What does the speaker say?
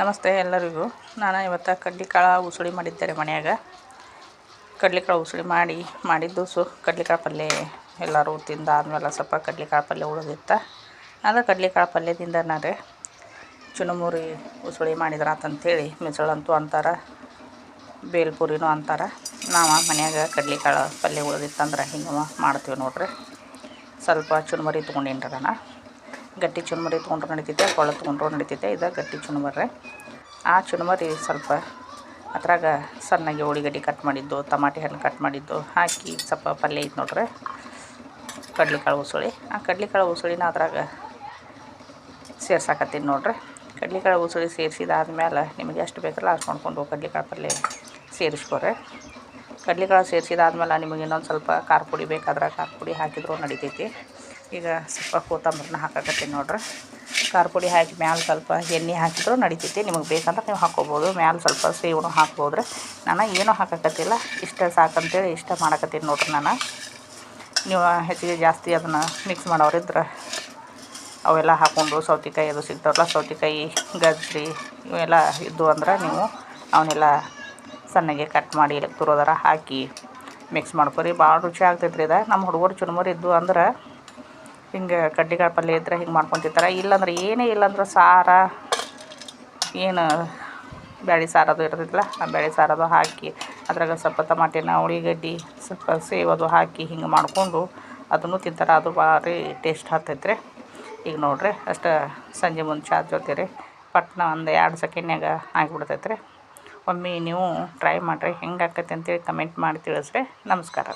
ನಮಸ್ತೆ ಎಲ್ಲರಿಗೂ. ನಾನು ಇವತ್ತು ಕಡ್ಲೆಕಾಳು ಉಸುಳಿ ಮಾಡಿದ್ದೆ ಮನ್ಯಾಗ. ಕಡ್ಲೆಕಾಳು ಉಸುಳಿ ಮಾಡಿ, ಮಾಡಿದ್ದು ಸೊ ಕಡ್ಲೆಕಾಳು ಪಲ್ಯ ಎಲ್ಲರೂ ತಿಂದಾದ್ಮೇಲೆ ಸ್ವಲ್ಪ ಕಡ್ಲೆಕಾಳು ಪಲ್ಯ ಉಳಿದಿತ್ತು. ಅದು ಕಡ್ಲೆಕಾಳು ಪಲ್ಯದಿಂದ ನಾನು ಚುನುಮುರಿ ಉಸುಳಿ ಮಾಡಿದ್ರಾತಂಥೇಳಿ ಮಿಸಳಂತೂ ಅಂತಾರೆ, ಬೇಲ್ಪುರಿನೂ ಅಂತಾರೆ. ನಾವು ಮನ್ಯಾಗ ಕಡ್ಲೆಕಾಳು ಪಲ್ಯ ಉಳಿದಿತ್ತಂದ್ರೆ ಹಿಂಗೆ ಮಾಡ್ತೀವಿ ನೋಡ್ರಿ. ಸ್ವಲ್ಪ ಚುನುಮರಿ ತೊಗೊಂಡೇನ್ರಿ ನಾನು ಗಟ್ಟಿ ಚುನಮರಿ ತೊಗೊಂಡ್ರು ನಡಿತೈತೆ ಕೊಳ ತೊಗೊಂಡ್ರು ನಡಿತೈತೆ, ಇದು ಗಟ್ಟಿ ಚುರುಮುರಿ ಆ ಚುನಮರಿ ಸ್ವಲ್ಪ ಅದ್ರಾಗ ಸಣ್ಣಗೆ ಉಳ್ಳಾಗಡ್ಡಿ ಕಟ್ ಮಾಡಿದ್ದು, ಟಮಾಟಿ ಹಣ್ಣು ಕಟ್ ಮಾಡಿದ್ದು, ಹಾಕಿ ಸ್ವಲ್ಪ ಪಲ್ಯ ಇತ್ತು ನೋಡ್ರಿ. ಕಡ್ಲಿಕಾಳು ಉಸುಳಿ, ಆ ಕಡ್ಲಿಕಾಳು ಉಸುಳಿನ ಅದ್ರಾಗ ಸೇರ್ಸಾಕತ್ತೀನಿ ನೋಡ್ರಿ. ಕಡ್ಲಿಕಾಳು ಉಸುಳಿ ಸೇರಿಸಿದಾದ್ಮೇಲೆ ನಿಮಗೆ ಎಷ್ಟು ಬೇಕಲ್ಲ ಅಷ್ಟು ಮಾಡ್ಕೊಂಡು ಕಡ್ಲಿಕಾಳು ಪಲ್ಯ ಸೇರಿಸ್ಕೊರಿ. ಕಡ್ಲಿಕಾಳು ಸೇರಿಸಿದಾದ್ಮೇಲೆ ನಿಮಗೆ ಇನ್ನೊಂದು ಸ್ವಲ್ಪ ಖಾರ ಪುಡಿ ಬೇಕಾದ್ರೆ ಖಾರ ಪುಡಿ ಹಾಕಿದ್ರು ನಡಿತೈತಿ. ಈಗ ಸ್ವಲ್ಪ ಕೊತ್ತಂಬರಿನ ಹಾಕಕತ್ತೀನಿ ನೋಡ್ರಿ. ಖಾರ ಪುಡಿ ಹಾಕಿ ಮ್ಯಾಲೆ ಸ್ವಲ್ಪ ಎಣ್ಣೆ ಹಾಕಿದ್ರು ನಡಿತೈತಿ. ನಿಮಗೆ ಬೇಕಂತ ನೀವು ಹಾಕ್ಕೋಬೋದು ಮ್ಯಾಲೆ ಸ್ವಲ್ಪ ಸೇವನು ಹಾಕ್ಬೋದ್ರೆ. ನಾನು ಏನೂ ಹಾಕಕತ್ತಿಲ್ಲ. ಇಷ್ಟ ಸಾಕಂತೇಳಿ ಇಷ್ಟ ಮಾಡಕತ್ತೀನಿ ನೋಡ್ರಿ ನಾನು. ನೀವು ಹೆಚ್ಚಿಗೆ ಜಾಸ್ತಿ ಅದನ್ನು ಮಿಕ್ಸ್ ಮಾಡೋರಿದ್ರೆ ಅವೆಲ್ಲ ಹಾಕ್ಕೊಂಡು ಸೌತೆಕಾಯಿ ಅದು ಸಿಗ್ತಾವಲ್ಲ, ಸೌತೆಕಾಯಿ, ಗಜ್ಜರಿ ಇವೆಲ್ಲ ಇದ್ದು ಅಂದ್ರೆ ನೀವು ಅವನ್ನೆಲ್ಲ ಸಣ್ಣಗೆ ಕಟ್ ಮಾಡಿ ತುರೋದರ ಹಾಕಿ ಮಿಕ್ಸ್ ಮಾಡ್ಕೊರಿ. ಭಾಳ ರುಚಿ ಆಗ್ತೈತ್ರಿ ಇದು. ನಮ್ಮ ಹುಡುಗರು ಚುರುಮುರಿ ಇದ್ದು ಅಂದ್ರೆ ಹಿಂಗೆ ಕಡ್ಡಿಗಳ ಪಲ್ಯ ಇದ್ರೆ ಹಿಂಗೆ ಮಾಡ್ಕೊಂಡು ತಿಂತಾರೆ ಇಲ್ಲಾಂದ್ರೆ ಏನೇ ಇಲ್ಲಾಂದ್ರೆ ಸಾರ, ಏನು ಬ್ಯಾಳಿ ಸಾರದು ಇರ್ತೈತಲ್ಲ, ಆ ಬ್ಯಾಳಿ ಸಾರದು ಹಾಕಿ ಅದ್ರಾಗ ಸ್ವಲ್ಪ ಟಮಾಟಿನ ಉಳ್ಳಿಗಡ್ಡಿ ಸ್ವಲ್ಪ ಸೇವದು ಹಾಕಿ ಹಿಂಗೆ ಮಾಡಿಕೊಂಡು ಅದನ್ನು ತಿಂತಾರೆ. ಅದು ಭಾರಿ ಟೇಸ್ಟ್ ಹತ್ತೈತೆ ರೀ ಈಗ ನೋಡ್ರಿ, ಅಷ್ಟು ಸಂಜೆ ಮುಂದೆ ಚಾ ಜೊತೆ ರೀ. ಪಟ್ನ ಒಂದು ಎರಡು ಸೆಕೆಂಡ್ನಾಗ ಆಗಿಬಿಡ್ತೈತೆ ರೀ ಒಮ್ಮೆ ನೀವು ಟ್ರೈ ಮಾಡಿರಿ. ಹೆಂಗೆ ಆಕೈತೆ ಅಂತೇಳಿ ಕಮೆಂಟ್ ಮಾಡಿ ತಿಳಿಸ್ರಿ. ನಮಸ್ಕಾರ